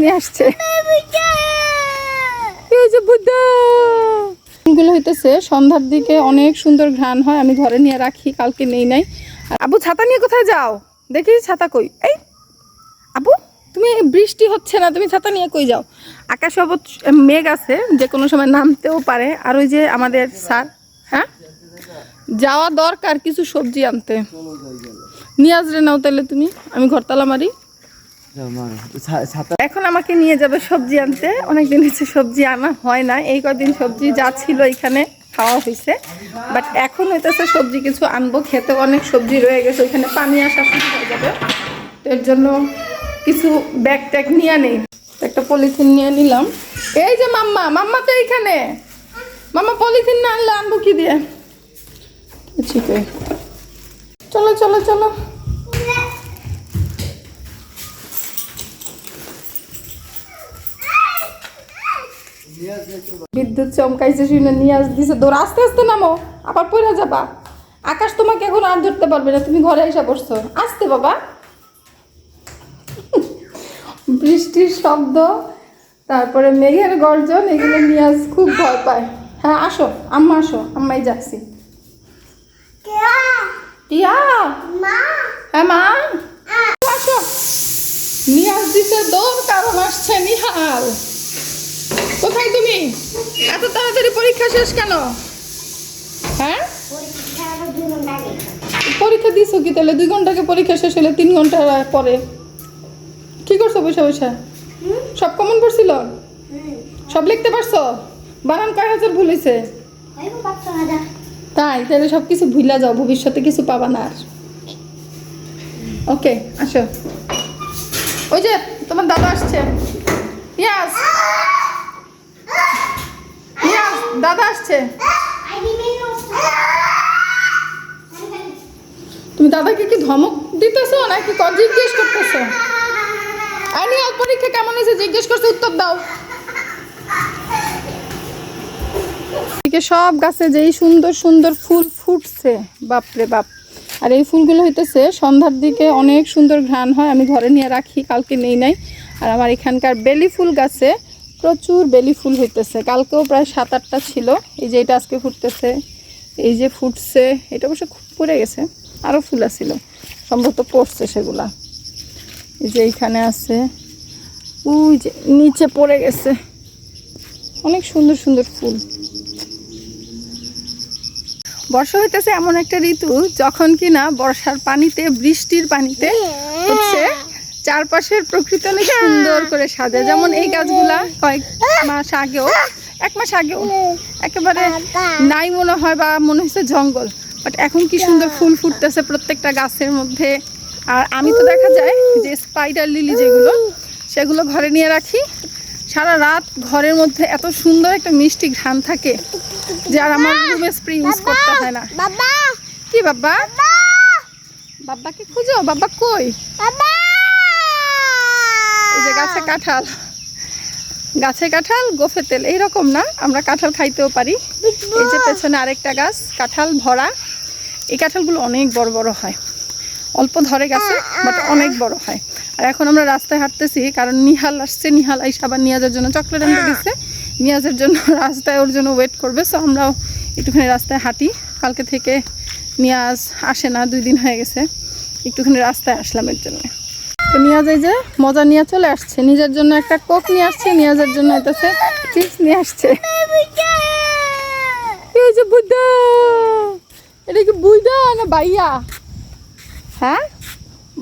নিয়ে আসছে। ফুলগুলো হইতেছে, সন্ধ্যার দিকে অনেক সুন্দর ঘ্রাণ হয়, আমি ঘরে নিয়ে রাখি, কালকে নেই নাই। আর আবু, ছাতা নিয়ে কোথায় যাও? দেখি ছাতা কই। এই, আবু, তুমি বৃষ্টি হচ্ছে না, তুমি ছাতা নিয়ে কই যাও? আকাশে অবশ্য মেঘ আছে, যে কোনো সময় নামতেও পারে। আর ওই যে আমাদের স্যার হ্যাঁ? যাওয়া দরকার কিছু সবজি আনতে। নিয়ে আসলে নাও তাহলে তুমি, আমি ঘরতালা মারি। এখন আমাকে নিয়ে যাবে সবজি আনতে। অনেকদিন হচ্ছে সবজি আনা হয় না। এই কদিন সবজি যা ছিল এখানে খাওয়া হয়েছে। বাট এখন হইতেছে সবজি কিছু আনব। খেতে অনেক সবজি রয়ে গেছে। ওইখানে পানি আসা শুরু হয়ে যাবে। তো এর জন্য কিছু ব্যাগ ট্যাগ নিয়ে নেই। একটা পলিথিন নিয়ে নিলাম। এই যে মাম্মা মাম্মা তো এইখানে। মাম্মা পলিথিন না আনলে আনব কি দিয়ে? ঠিক চলো চলো চলো। বিদ্যুৎ চমকাইছে শুনে নিয়ে আস দিছে দৌড়। আস্তে আস্তে নামো। আবার পড়ে যাবা। আকাশ তোমাকে এখন আর ধরতে পারবে না। তুমি ঘরে এসে বসছো। আসতে বাবা। বৃষ্টির শব্দ তারপরে মেঘের গর্জন এগুলো নিয়ে আস। খুব ভয় পায়। হ্যাঁ আসো। আম্মা আসো। আম্মাই যাচ্ছি। টিয়া। হ্যাঁ মা। আসো। নিয়াজ দিছে দৌড় কারণ আসছে নিহাল। কোথায় তুমি? এত তাড়াতাড়ি পরীক্ষা শেষ কেন? হ্যাঁ? পরীক্ষা দিছো কি তাহলে? দুই ঘন্টাকে পরীক্ষা শেষ হলে তিন ঘণ্টা পরে। কি করছ বসে বসে? সব কমন পড়ছিল সব লিখতে পারছ? বানান কয় হাজার ভুল হয়েছে তাই, তাহলে সব কিছু ভুলা যাও, ভবিষ্যতে কিছু পাবা না আর। ওকে, আসো। ওই যে, তোমার দাদা আসছে ইয়াস ইয়াস দাদা আসছে তুমি দাদাকে কি ধমক দিতেছো নাকি জিজ্ঞেস করতেছো? আনি, অল্প পরীক্ষা কেমন হয়েছে জিজ্ঞেস করছে, উত্তর দাও। সব গাছে যেই সুন্দর সুন্দর ফুল ফুটছে, বাপরে বাপ। আর এই ফুলগুলো হইতেছে, সন্ধ্যার দিকে অনেক সুন্দর ঘ্রাণ হয়, আমি ঘরে নিয়ে রাখি, কালকে নেই নাই। আর আমার এখানকার বেলি ফুল গাছে প্রচুর বেলি ফুল হইতেছে। কালকেও প্রায় সাত আটটা ছিল, এই যে এটা আজকে ফুটতেছে, এই যে ফুটছে, এটা অবশ্য খুব পড়ে গেছে। আরও ফুল আছিল। সম্ভবত পড়ছে সেগুলা। এই যে এইখানে আছে ওই যে নিচে পড়ে গেছে। অনেক সুন্দর সুন্দর ফুল। বর্ষা হইতেছে এমন একটা ঋতু যখন কিনা বর্ষার পানিতে, বৃষ্টির পানিতে হচ্ছে চারপাশের প্রকৃতি অনেক সুন্দর করে সাজায় যেমন এই গাছগুলা কয়েক মাস আগেও, এক মাস আগেও একেবারে নাই মনে হয় বা মনে হচ্ছে জঙ্গল। বাট এখন কি সুন্দর ফুল ফুটতেছে প্রত্যেকটা গাছের মধ্যে। আর আমি তো দেখা যায় যে স্পাইডার লিলি যেগুলো সেগুলো ঘরে নিয়ে রাখি। সারা রাত ঘরের মধ্যে এত সুন্দর একটা মিষ্টি ঘ্রাণ থাকে যে আর আমার রুমে স্প্রে ইউজ করতে হয় না। কি বাবা? বাবাকে খুঁজো বাবা কই? এই যে গাছে কাঁঠাল। গাছে কাঁঠাল গোফে তেল এইরকম না আমরা কাঁঠাল খাইতেও পারি। এই যে পেছনে আরেকটা গাছ কাঁঠাল ভরা। এই কাঁঠালগুলো অনেক বড় বড় হয়। অল্প ধরে গেছে বাট অনেক বড় হয়। আর এখন আমরা রাস্তায় হাঁটতেছি কারণ নিহাল আসছে নিহাল আইসা আবার নিয়াজের জন্য চকলেট আনতে দিচ্ছে নিয়াজের জন্য রাস্তায় ওর জন্য ওয়েট করবে সো আমরাও একটুখানি রাস্তায় হাঁটি। কালকে থেকে নিয়াজ আসে না দুই দিন হয়ে গেছে। একটুখানি রাস্তায় আসলাম এর জন্য। তো নিয়াজ এই যে মজা নিয়ে চলে আসছে। নিজের জন্য একটা কোক নিয়ে আসছে নিয়াজের জন্য হইতেছে চিপস নিয়ে আসছে। এই যে বুদ্ধা! এটা কি বুইদা না বাইয়া? হ্যাঁ?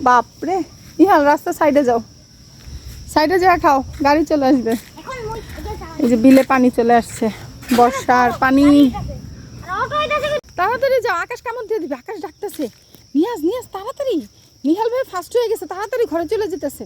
বাপরে। নিহাল রাস্তা সাইডে যাও। সাইডে যা খাও গাড়ি চলে আসবে। এই যে বিলে পানি চলে আসছে বর্ষার পানি। তাড়াতাড়ি যাও আকাশ কেমন দিয়ে দিবে আকাশ ডাকতেছে। নিয়াজ নিয়াজ তাড়াতাড়ি। নিহাল ভাই ফার্স্ট হয়ে গেছে তাড়াতাড়ি ঘরে চলে যেতেছে।